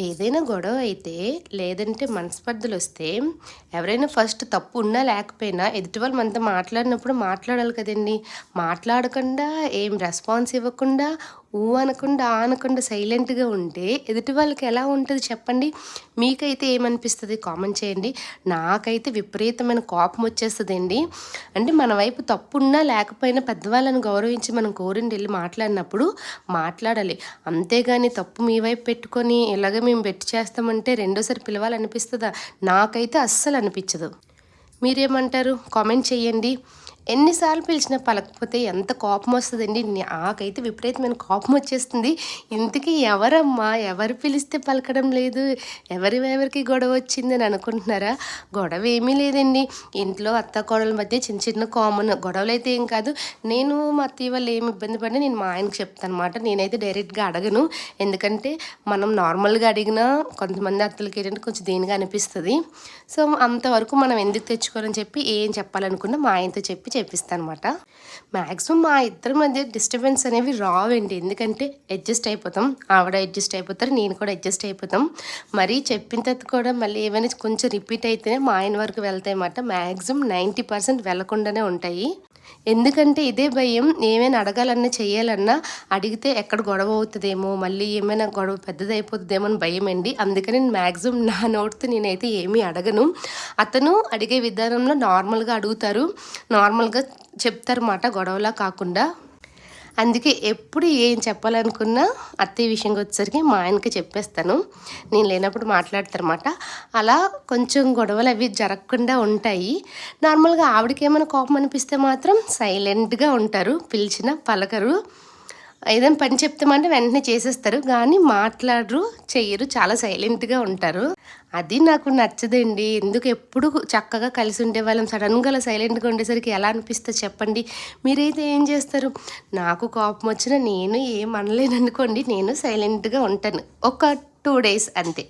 ఏదైనా గొడవ అయితే లేదంటే మనస్పర్ధలు వస్తే ఎవరైనా ఫస్ట్ తప్పు ఉన్నా లేకపోయినా ఎదుటి వాళ్ళు మనతో మాట్లాడినప్పుడు మాట్లాడాలి కదండి. మాట్లాడకుండా ఏం రెస్పాన్స్ ఇవ్వకుండా ఊ అనకుండా ఆ అనకుండా సైలెంట్గా ఉంటే ఎదుటి వాళ్ళకి ఎలా ఉంటుంది చెప్పండి? మీకైతే ఏమనిపిస్తుంది? కామెంట్ చేయండి. నాకైతే విపరీతమైన కోపం వచ్చేస్తుందండి. అంటే మన వైపు తప్పున్నా లేకపోయినా పెద్దవాళ్ళని గౌరవించి మనం కోరిండి వెళ్ళి మాట్లాడినప్పుడు మాట్లాడాలి. అంతేగాని తప్పు మీ వైపు పెట్టుకొని ఇలాగ మేము పెట్టి చేస్తామంటే రెండోసారి పిలవాలనిపిస్తుందా? నాకైతే అస్సలు అనిపించదు మీరేమంటారు? కామెంట్ చేయండి. ఎన్నిసార్లు పిలిచినా పలకపోతే ఎంత కోపం వస్తుందండి. నాకైతే విపరీతమైన కోపం వచ్చేస్తుంది. ఇంతకీ ఎవరమ్మా? ఎవరు పిలిస్తే పలకడం లేదు? ఎవరి ఎవరికి గొడవ వచ్చిందని అనుకుంటున్నారా? గొడవ ఏమీ లేదండి. ఇంట్లో అత్త కోడల మధ్య చిన్న చిన్న కామన్ గొడవలు అయితే ఏం కాదు. నేను మా అత్తయ్య వాళ్ళు ఏమి ఇబ్బంది పడినా నేను మా ఆయనకు చెప్తాను అనమాట నేనైతే డైరెక్ట్గా అడగను. ఎందుకంటే మనం నార్మల్గా అడిగినా కొంతమంది అత్తలకి ఏంటంటే కొంచెం దేనిగా అనిపిస్తుంది. సో అంతవరకు మనం ఎందుకు తెచ్చుకోవాలని చెప్పి ఏం చెప్పాలనుకున్నా మా ఆయనతో చెప్పి చేపిస్తాను అనమాట మ్యాక్సిమం మా ఇద్దరి మధ్య డిస్టర్బెన్స్ అనేవి రావండి. ఎందుకంటే అడ్జస్ట్ అయిపోతాం. ఆవిడ అడ్జస్ట్ అయిపోతారు. నేను కూడా అడ్జస్ట్ అయిపోతాం. మరీ చెప్పిన తర్వాత కూడా మళ్ళీ ఏమైనా కొంచెం రిపీట్ అయితేనే మా ఆయన వరకు వెళ్తాయి అన్నమాట. మ్యాక్సిమం నైంటీ పర్సెంట్ వెళ్ళకుండానే ఉంటాయి. ఎందుకంటే ఇదే భయం ఏమైనా అడగాలన్నా చేయాలన్నా అడిగితే ఎక్కడ గొడవ అవుతుందేమో మళ్ళీ ఏమైనా గొడవ పెద్దది అయిపోతుందేమో అని భయం అండి. అందుకని నేను మ్యాక్సిమం నా నోటితో నేనైతే ఏమీ అడగను. అతను అడిగే విధానంలో నార్మల్గా అడుగుతారు. నార్మల్గా చెప్తారన్నమాట గొడవలా కాకుండా. అందుకే ఎప్పుడు ఏం చెప్పాలనుకున్నా అత్తయ్య విషయంకి వచ్చేసరికి మా ఆయనకి చెప్పేస్తాను. నేను లేనప్పుడు మాట్లాడతారన్నమాట. అలా కొంచెం గొడవలు అవి జరగకుండా ఉంటాయి. నార్మల్గా ఆవిడకి ఏమైనా కోపం అనిపిస్తే మాత్రం సైలెంట్గా ఉంటారు. పిలిచిన పలకరు. ఏదైనా పని చెప్తామంటే వెంటనే చేసేస్తారు. కానీ మాట్లాడరు చెయ్యరు చాలా సైలెంట్గా ఉంటారు. అది నాకు నచ్చదండి. ఎందుకు ఎప్పుడు చక్కగా కలిసి ఉండే వాళ్ళం సడన్గా అలా సైలెంట్గా ఉండేసరికి ఎలా అనిపిస్తుంది చెప్పండి. మీరైతే ఏం చేస్తారు? నాకు కోపం వచ్చినా నేను ఏం అనలేను అనుకోండి నేను సైలెంట్గా ఉంటాను. ఒక టూ డేస్ అంతే.